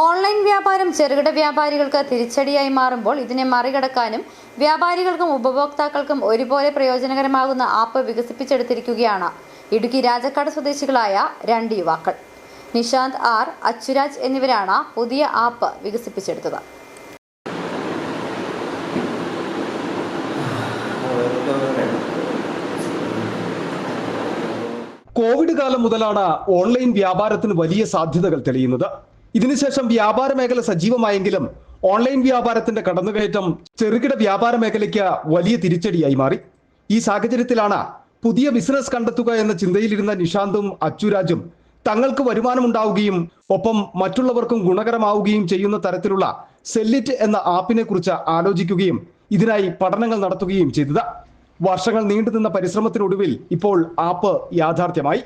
Online വ്യാപാരം ചെറുകിട വ്യാപാരികൾക്ക് തിരിച്ചടിയായി മാറുമ്പോൾ ഇതിനെ മറികടക്കാനും വ്യാപാരികൾക്കും ഉപഭോക്താക്കൾക്കും ഒരുപോലെ പ്രയോജനകരമാകുന്ന ആപ്പ് വികസിപ്പിച്ചെടുത്തിരിക്കുകയാണ്. ഇടുക്കി രാജക്കാട് സ്വദേശികളായ രണ്ട് യുവാക്കൾ. നിഷാന്ത് ആർ അച്ചുരാജ് എന്നിവരാണ് പുതിയ ആപ്പ് വികസിപ്പിച്ചെടുത്തത്. കോവിഡ് കാലം മുതലാണ് ഓൺലൈൻ വ്യാപാരത്തിന് വലിയ സാധ്യതകൾ തെളിയുന്നത്. ഇതിനുശേഷം വ്യാപാര മേഖല സജീവമായെങ്കിലും ഓൺലൈൻ വ്യാപാരത്തിന്റെ കടന്നുകയറ്റം ചെറുകിട വ്യാപാര മേഖലയ്ക്ക് വലിയ തിരിച്ചടിയായി മാറി. ഈ സാഹചര്യത്തിലാണ് പുതിയ ബിസിനസ് കണ്ടെത്തുക എന്ന ചിന്തയിലിരുന്ന നിഷാന്തും അച്ചുരാജും തങ്ങൾക്ക് വരുമാനമുണ്ടാവുകയും ഒപ്പം മറ്റുള്ളവർക്കും ഗുണകരമാവുകയും ചെയ്യുന്ന തരത്തിലുള്ള സെല്ലിറ്റ് എന്ന ആപ്പിനെ കുറിച്ച് ആലോചിക്കുകയും ഇതിനായി പഠനങ്ങൾ നടത്തുകയും ചെയ്തത്. വർഷങ്ങൾ നീണ്ടുനിന്ന പരിശ്രമത്തിനൊടുവിൽ ഇപ്പോൾ ആപ്പ് യാഥാർത്ഥ്യമായി.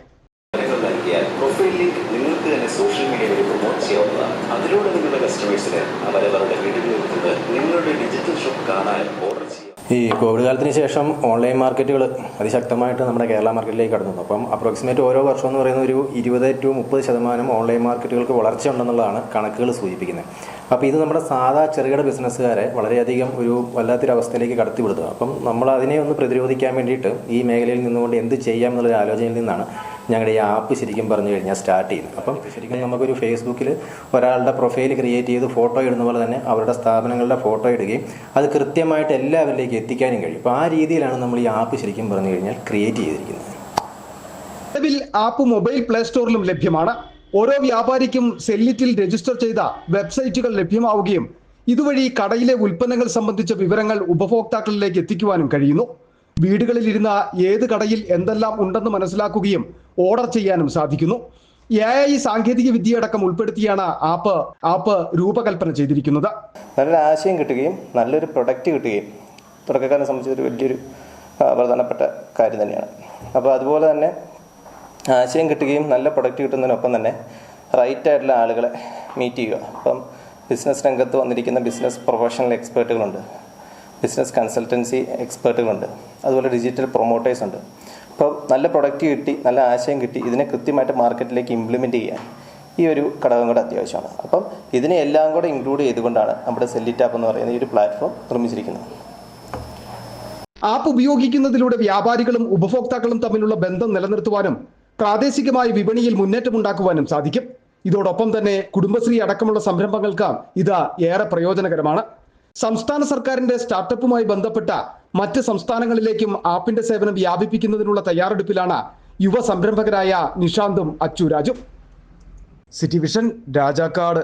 നൽകിയാൽ പ്രൊഫൈൽ ലിങ്ക് നിങ്ങൾക്ക് തന്നെ സോഷ്യൽ മീഡിയ വഴി പ്രൊമോട്ട് ചെയ്യാവുന്നതാണ്. അതിലൂടെ നിങ്ങളുടെ കസ്റ്റമേഴ്സിന് അവരവരുടെ വീടുകളിൽ നിന്ന് നിങ്ങളുടെ ഡിജിറ്റൽ ഷോപ്പ് കാണാൻ ഓർഡർ ചെയ്യാം. ഈ കോവിഡ് കാലത്തിന് ശേഷം ഓൺലൈൻ മാർക്കറ്റുകൾ അതിശക്തമായിട്ട് നമ്മുടെ കേരള മാർക്കറ്റിലേക്ക് കടന്നു. അപ്പം അപ്രോക്സിമേറ്റ് ഓരോ വർഷം എന്ന് പറയുന്ന ഒരു ഇരുപത് ടു മുപ്പത് ശതമാനം ഓൺലൈൻ മാർക്കറ്റുകൾക്ക് വളർച്ച ഉണ്ടെന്നുള്ളതാണ് കണക്കുകൾ സൂചിപ്പിക്കുന്നത്. അപ്പോൾ ഇത് നമ്മുടെ സാധാ ചെറുകിട ബിസിനസ്സുകാരെ വളരെയധികം ഒരു വല്ലാത്തൊരു അവസ്ഥയിലേക്ക് കടത്തിവിടുക അപ്പം നമ്മൾ അതിനെ ഒന്ന് പ്രതിരോധിക്കാൻ വേണ്ടിയിട്ട് ഈ മേഖലയിൽ നിന്നുകൊണ്ട് എന്ത് ചെയ്യാം എന്നുള്ളൊരു ആലോചനയിൽ നിന്നാണ് ഞങ്ങളുടെ ഈ ആപ്പ് ശരിക്കും പറഞ്ഞു കഴിഞ്ഞാൽ സ്റ്റാർട്ട് ചെയ്യുന്നത് അപ്പം ശരിക്കും നമുക്കൊരു ഫേസ്ബുക്കിൽ ഒരാളുടെ പ്രൊഫൈൽ ക്രിയേറ്റ് ചെയ്ത് ഫോട്ടോ ഇടുന്ന പോലെ തന്നെ അവരുടെ സ്ഥാപനങ്ങളുടെ ഫോട്ടോ ഇടുകയും അത് കൃത്യമായിട്ട് എല്ലാവരിലേക്ക് എത്തിക്കാനും കഴിയും. അപ്പോൾ ആ രീതിയിലാണ് നമ്മൾ ഈ ആപ്പ് ശരിക്കും പറഞ്ഞു കഴിഞ്ഞാൽ ക്രിയേറ്റ് ചെയ്തിരിക്കുന്നത്. നിലവിൽ ആപ്പ് മൊബൈൽ പ്ലേ സ്റ്റോറിലും ലഭ്യമാണ്. ഓരോ വ്യാപാരിക്കും സെല്ലിറ്റിൽ രജിസ്റ്റർ ചെയ്ത വെബ്സൈറ്റുകൾ ലഭ്യമാവുകയും ഇതുവഴി കടയിലെ ഉൽപ്പന്നങ്ങൾ സംബന്ധിച്ച വിവരങ്ങൾ ഉപഭോക്താക്കളിലേക്ക് എത്തിക്കുവാനും കഴിയുന്നു. വീടുകളിൽ ഇരുന്ന ഏത് കടയിൽ എന്തെല്ലാം ഉണ്ടെന്ന് മനസ്സിലാക്കുകയും ഓർഡർ ചെയ്യാനും സാധിക്കുന്നു. എ ഐ സാങ്കേതിക വിദ്യയടക്കം ഉൾപ്പെടുത്തിയാണ് ആപ്പ് ആപ്പ് രൂപകൽപ്പന ചെയ്തിരിക്കുന്നത്. നല്ലൊരു ആശയം കിട്ടുകയും നല്ലൊരു പ്രൊഡക്റ്റ് കിട്ടുകയും തുടക്കക്കാരനെ സംബന്ധിച്ചൊരു വലിയൊരു പ്രധാനപ്പെട്ട കാര്യം തന്നെയാണ്. അപ്പോൾ അതുപോലെ തന്നെ ആശയം കിട്ടുകയും നല്ല പ്രൊഡക്റ്റ് കിട്ടുന്നതിനൊപ്പം തന്നെ റൈറ്റ് ആയിട്ടുള്ള ആളുകളെ മീറ്റ് ചെയ്യുക. അപ്പം ബിസിനസ് രംഗത്ത് വന്നിരിക്കുന്ന ബിസിനസ് പ്രൊഫഷണൽ എക്സ്പേർട്ടുകളുണ്ട് ബിസിനസ് കൺസൾട്ടൻസി എക്സ്പേർട്ടുകളുണ്ട്. അതുപോലെ ഡിജിറ്റൽ പ്രൊമോട്ടേഴ്സ് ഉണ്ട്. അപ്പോൾ നല്ല പ്രൊഡക്റ്റ് കിട്ടി നല്ല ആശയം കിട്ടി ഇതിനെ കൃത്യമായിട്ട് മാർക്കറ്റിലേക്ക് ഇംപ്ലിമെന്റ് ചെയ്യാൻ ഈ ഒരു ഘടകം കൂടെ അത്യാവശ്യമാണ്. അപ്പം ഇതിനെ എല്ലാം കൂടെ ഇൻക്ലൂഡ് ചെയ്തുകൊണ്ടാണ് നമ്മുടെ സെല്ലിറ്റാപ്പ് എന്ന് പറയുന്ന ഈ ഒരു പ്ലാറ്റ്ഫോം നിർമ്മിച്ചിരിക്കുന്നത്. ആപ്പ് ഉപയോഗിക്കുന്നതിലൂടെ വ്യാപാരികളും ഉപഭോക്താക്കളും തമ്മിലുള്ള ബന്ധം നിലനിർത്തുവാനും പ്രാദേശികമായി വിപണിയിൽ മുന്നേറ്റമുണ്ടാക്കുവാനും സാധിക്കും. ഇതോടൊപ്പം തന്നെ കുടുംബശ്രീ അടക്കമുള്ള സംരംഭങ്ങൾക്ക് ഇത് ഏറെ പ്രയോജനകരമാണ്. സംസ്ഥാന സർക്കാരിന്റെ സ്റ്റാർട്ടപ്പുമായി ബന്ധപ്പെട്ട മറ്റ് സംസ്ഥാനങ്ങളിലേക്കും ആപ്പിന്റെ സേവനം വ്യാപിപ്പിക്കുന്നതിനുള്ള തയ്യാറെടുപ്പിലാണ് യുവ സംരംഭകരായ നിഷാന്തും അച്ചുരാജും. City vision Rajakkad.